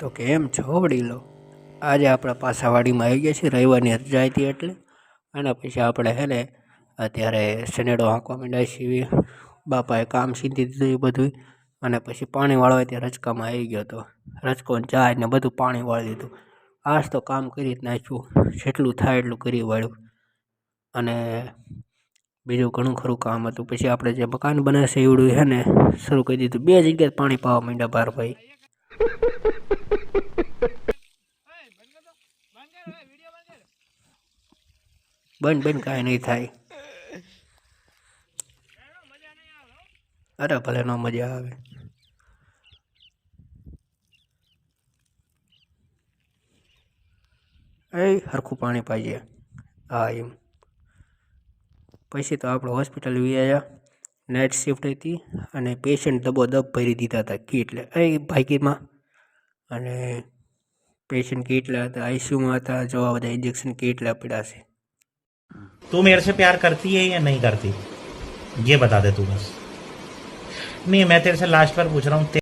તો કેમ છો વડીલો? આજે આપણે પાસાવાડીમાં આવી ગયા છીએ, રવિવારની રજા હતી એટલે. અને પછી આપણે હે ને, અત્યારે શનેડો હાંકવા માંડ્યા છીએ. બાપાએ કામ સીધી દીધું એ બધું અને પછી પાણી વાળવા ત્યાં રચકામાં આવી ગયો હતો રચકો ને ને બધું પાણી વાળી દીધું. આજ તો કામ કરી જ નાખ્યું. જેટલું થાય એટલું કરી વાળ્યું. અને બીજું ઘણું ખરું કામ હતું. પછી આપણે જે મકાન બનાવશે એવડું હે ને, શરૂ કરી દીધું. બે જગ્યાએ પાણી પાવા માંડ્યા બાર બંધ બંધ કાંઈ નહીં થાય. અરે ભલે ન મજા આવે. એ હરખું પાણી પાઈએ. હા, એમ. પછી તો આપણે હોસ્પિટલ આવ્યા નાઇટ શિફ્ટ હતી અને પેશન્ટ દબો દબ ભરી દીધા હતા. કીટલે એ ભાગીમાં અને પેશન્ટ કેટલા હતા આઈસીયુમાં હતા જોવા બધા ઇન્જેક્શન કેટલા પડ્યા છે तू मेरे से प्यार करती है या नहीं करती ये बता दे तू बस नहीं मैं तेरे से लास्ट बार पूछ रहा हूँ